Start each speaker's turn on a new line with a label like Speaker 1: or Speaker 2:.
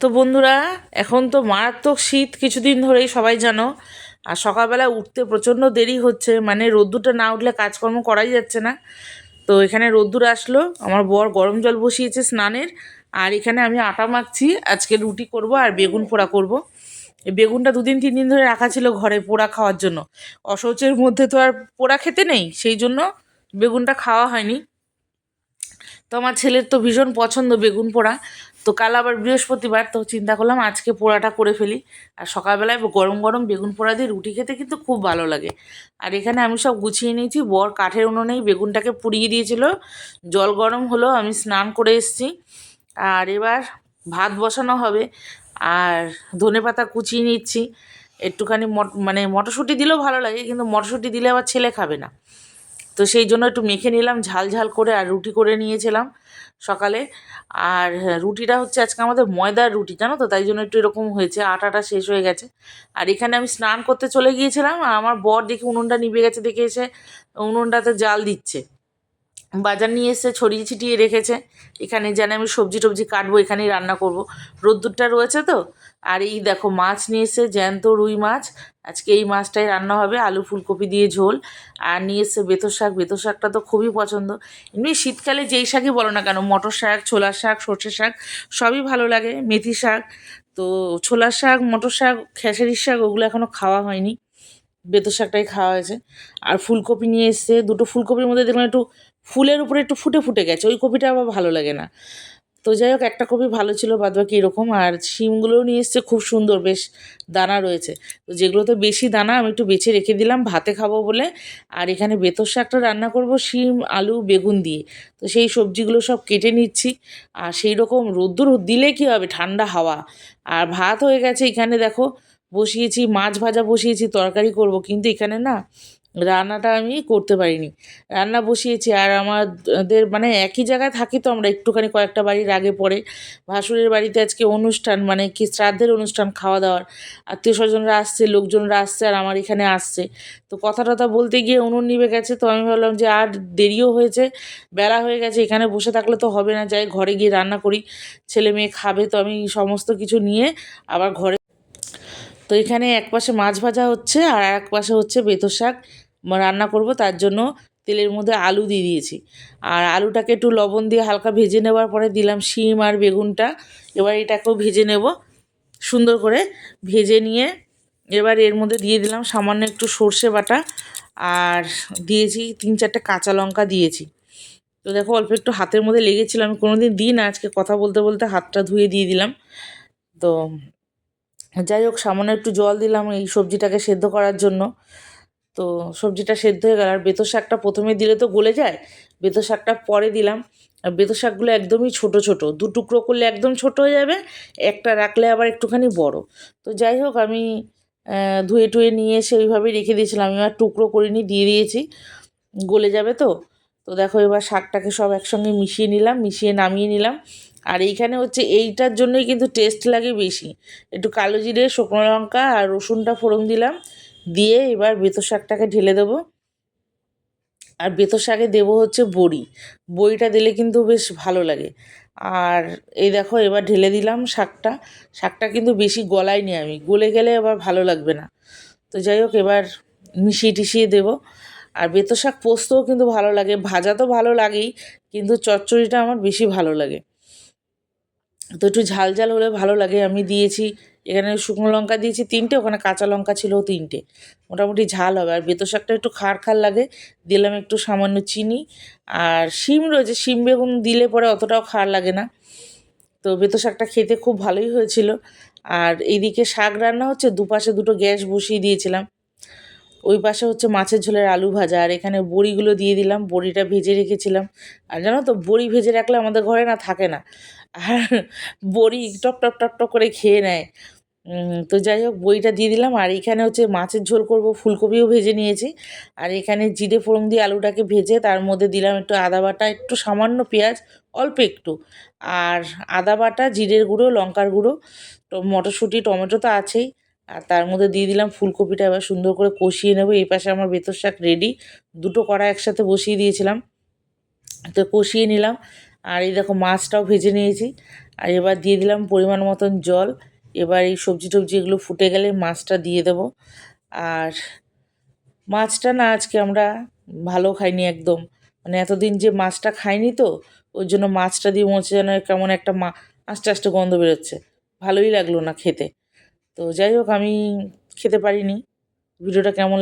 Speaker 1: তো বন্ধুরা, এখন তো মারাত্মক শীত কিছুদিন ধরেই, সবাই জানো। আর সকালবেলা উঠতে প্রচণ্ড দেরি হচ্ছে মানে রোদ্দুরটা না উঠলে কাজকর্ম করাই যাচ্ছে না। তো এখানে রোদ্দুর আসলো, আমার বর গরম জল বসিয়েছে স্নানের, আর এখানে আমি আটা মাখছি, আজকে রুটি করব আর বেগুন পোড়া করব। এই বেগুনটা দুদিন, তিন দিন ধরে রাখা ছিল ঘরে পোড়া খাওয়ার জন্য। অসৌচের মধ্যে তো আর পোড়া খেতে নেই, সেই জন্য বেগুনটা খাওয়া হয়নি। তো আমার ছেলের তো ভীষণ পছন্দ বেগুন পোড়া। তো কাল আবার বৃহস্পতিবার, তো চিন্তা করলাম আজকে পোড়াটা করে ফেলি। আর সকালবেলায় গরম গরম বেগুন পোড়া দিয়ে রুটি খেতে কিন্তু খুব ভালো লাগে। আর এখানে আমি সব গুছিয়ে নিয়েছি, বর কাঠের উনুনেই বেগুনটাকে পুড়িয়ে দিয়েছিল। জল গরম হলো, আমি স্নান করে এসেছি। আর এবার ভাত বসানো হবে, আর ধনে পাতা কুচিয়ে নিচ্ছি। একটুখানি মানে মটরশুঁটি দিলেও ভালো লাগে, কিন্তু মটরশুঁটি দিলে আবার ছেলে খাবে না। তো সেই জন্য একটু মেখে নিলাম, ঝাল ঝাল করে আর রুটি করে নিয়েছিলাম সকালে। আর রুটিটা হচ্ছে আজকে আমাদের ময়দার রুটি, জানো তো? তাই জন্য একটু এরকম হয়েছে, আটাটা শেষ হয়ে গেছে। আর এখানে আমি স্নান করতে চলে গিয়েছিলাম, আর আমার বর দেখে উনুনটা নিভে গেছে, দেখে এসে উনুনটাতে জাল দিচ্ছে। বাজার নিয়ে এসে ছড়িয়ে ছিটিয়ে রেখেছে। এখানে যেন আমি সবজি টবজি কাটবো, এখানেই রান্না করব। রোদ্দুরটা রয়েছে তো? আর এই দেখো, মাছ নিয়ে এসে, জ্যান্ত রুই মাছ। আজকে এই মাছটাই রান্না হবে, আলু ফুলকপি দিয়ে ঝোল। আর নিয়ে এসে বেতর শাক, বেতর শাকটা তো খুবই পছন্দ। এমনি শীতকালে যেই শাকই বলো না কেন, মটর শাক, ছোলার শাক সর্ষে শাক, সবই ভালো লাগে। মেথি শাক, তো ছোলার শাক, মটর শাক, খেসারির শাক, ওগুলো এখনও খাওয়া হয়নি। বেতর শাকটাই খাওয়া হয়েছে। আর ফুলকপি নিয়ে এসছে দুটো ফুলকপির মধ্যে দেখলাম একটু ফুলের উপরে একটু ফুটে ফুটে গেছে, ওই কপিটা আবার ভালো লাগে না। তো যাই হোক, একটা কপি ভালো ছিল বাদ বাকি এরকম, আর শিমগুলোও নিয়ে এসছে, খুব সুন্দর, বেশ দানা রয়েছে। তো যেগুলোতে বেশি দানা আমি একটু বেছে রেখে দিলাম, ভাতে খাব বলে। আর এখানে বেতর শাকটা রান্না করব, শিম, আলু, বেগুন দিয়ে। তো সেই সবজিগুলো সব কেটে নিচ্ছি, আর সেই রকম রোদ্দুর দিলে কী হবে, ঠান্ডা হাওয়া। আর ভাত হয়ে গেছে এখানে, দেখো, বসিয়েছি, মাছ ভাজা বসিয়েছি, তরকারি করব। কিন্তু এখানে না রান্নাটা আমি করতে পারিনি। রান্না বসিয়েছি আর আমাদের মানে একই জায়গায় থাকি তো আমরা একটুখানি কয়েকটা বাড়ির আগে পরে। ভাসুরের বাড়িতে আজকে অনুষ্ঠান মানে কি শ্রাদ্ধের অনুষ্ঠান খাওয়া দাওয়ার। আত্মীয় স্বজনরা আসছে, লোকজনরা আসছে আর আমার এখানে আসছে। তো কথা টথা বলতে গিয়ে উনুন নিবে গেছে তো আমি ভাবলাম যে আর দেরিও হয়েছে, বেলা হয়ে গেছে, এখানে বসে থাকলে তো হবে না, যাই ঘরে গিয়ে রান্না করি। ছেলে মেয়ে খাবে তো আমি সমস্ত কিছু নিয়ে আবার ঘরে তো এখানে এক পাশে মাছ ভাজা হচ্ছে আর এক পাশে হচ্ছে বেতর শাক। রান্না করব, তার জন্য তেলের মধ্যে আলু দিয়ে দিয়েছি। আর আলুটাকে একটু লবণ দিয়ে হালকা ভেজে নেওয়ার পরে দিলাম শিম আর বেগুনটা। এবার এটাকেও ভেজে নেব। সুন্দর করে ভেজে নিয়ে এবার এর মধ্যে দিয়ে দিলাম সামান্য একটু সর্ষে বাটা। আর দিয়েছি তিন চারটে কাঁচা লঙ্কা দিয়েছি। তো দেখো অল্প একটু হাতের মধ্যে লেগেছিল, আমি কোনো দিন দিই না, আজকে কথা বলতে বলতে হাতটা ধুয়ে দিয়ে দিলাম। তো যাই হোক, সামান্য একটু জল দিলাম এই সবজিটাকে সেদ্ধ করার জন্য। তো সবজিটা সেদ্ধ হয়ে গেল। আর বেতো শাকটা প্রথমে দিলে তো গলে যায় বেতো শাকটা পরে দিলাম। আর বেতো শাকগুলো একদমই ছোট ছোট। দু টুকরো করলে একদম ছোট হয়ে যাবে, একটা রাখলে আবার একটুখানি বড়। তো যাই হোক, আমি ধুয়ে টুয়ে নিয়ে এসে ওইভাবেই রেখে দিয়েছিলাম। আমি আর টুকরো করিনি, দিয়ে দিয়েছি। গলে যাবে তো। তো দেখো, এবার শাকটাকে সব একসঙ্গে মিশিয়ে নিলাম, মিশিয়ে নামিয়ে নিলাম। আর এইখানে হচ্ছে এইটার জন্যই কিন্তু টেস্ট লাগে বেশি। একটু কালো জিরে, শুকনো লঙ্কা আর রসুনটা ফোড়ন দিলাম। দিয়ে এবার বেতো শাকটাকে ঢেলে দেবো। আর বেতো শাকে দেবো হচ্ছে বড়ি। বড়িটা দিলে কিন্তু বেশ ভালো লাগে। আর এই দেখো, এবার ঢেলে দিলাম শাকটা। শাকটা কিন্তু বেশি গলাইনি আমি। গলে গেলে আবার ভালো লাগবে না। তো যাই হোক, এবার মিশিয়ে টিশিয়ে দেবো। আর বেতো শাক পোস্তও কিন্তু ভালো লাগে। ভাজা তো ভালো লাগেই, কিন্তু চচ্চড়িটা আমার বেশি ভালো লাগে। তো একটু ঝাল ঝাল হলে ভালো লাগে। আমি দিয়েছি এখানে শুকনো লঙ্কা দিয়েছি তিনটে, ওখানে কাঁচা লঙ্কা ছিল তিনটে। মোটামুটি ঝাল হবে। আর বেতো শাকটা একটু খার খার লাগে, দিলাম একটু সামান্য চিনি। আর শিম রয়েছে, শিম বেগুন দিলে পরে অতটাও খার লাগে না। তো বেতো শাকটা খেতে খুব ভালোই হয়েছিল। আর এইদিকে শাক রান্না হচ্ছে, দুপাশে দুটো গ্যাস বসিয়ে দিয়েছিলাম। ওই পাশে হচ্ছে মাছের ঝোলের আলু ভাজা, আর এখানে বড়িগুলো দিয়ে দিলাম, বড়িটা ভেজে রেখেছিলাম। আর জানো তো, বড়ি ভেজে রাখলে আমাদের ঘরে না থাকে না। আর বড়ি টপ টপ টপ টপ করে খেয়ে নেয়। তো যাই হোক, বইটা দিয়ে দিলাম। আর এখানে হচ্ছে মাছের ঝোল করব, ফুলকপিও ভেজে নিয়েছি। আর এখানে জিরে ফোড়ন দিয়ে আলুটাকে ভেজে তার মধ্যে দিলাম একটু আদা বাটা, একটু সামান্য পেঁয়াজ, অল্প একটু। আর আদা বাটা, জিরের গুঁড়ো, লঙ্কার গুঁড়ো, তো মটরশুঁটি, টমেটো তো আছেই। আর তার মধ্যে দিয়ে দিলাম ফুলকপিটা, এবার সুন্দর করে কষিয়ে নেব। এই পাশে আমার বেতর শাক রেডি দুটো কড়া একসাথে বসিয়ে দিয়েছিলাম। তো কষিয়ে নিলাম। আর এই দেখো, মাছটাও ভেজে নিয়েছি। আর এবার দিয়ে দিলাম পরিমাণ মতন জল। এবার এই সবজি টবজি এগুলো ফুটে গেলে মাছটা দিয়ে দেব। আর মাছটা না আজকে আমরা ভালো খাইনি একদম। মানে এতদিন যে মাছটা খাইনি তো, ওই জন্য মাছটা দিয়ে মনে যেন কেমন একটা মা আস্তে আস্তে গন্ধ বেরোচ্ছে। ভালোই লাগল না খেতে। তো যাই হোক, আমি খেতে পারিনি। ভিডিওটা কেমন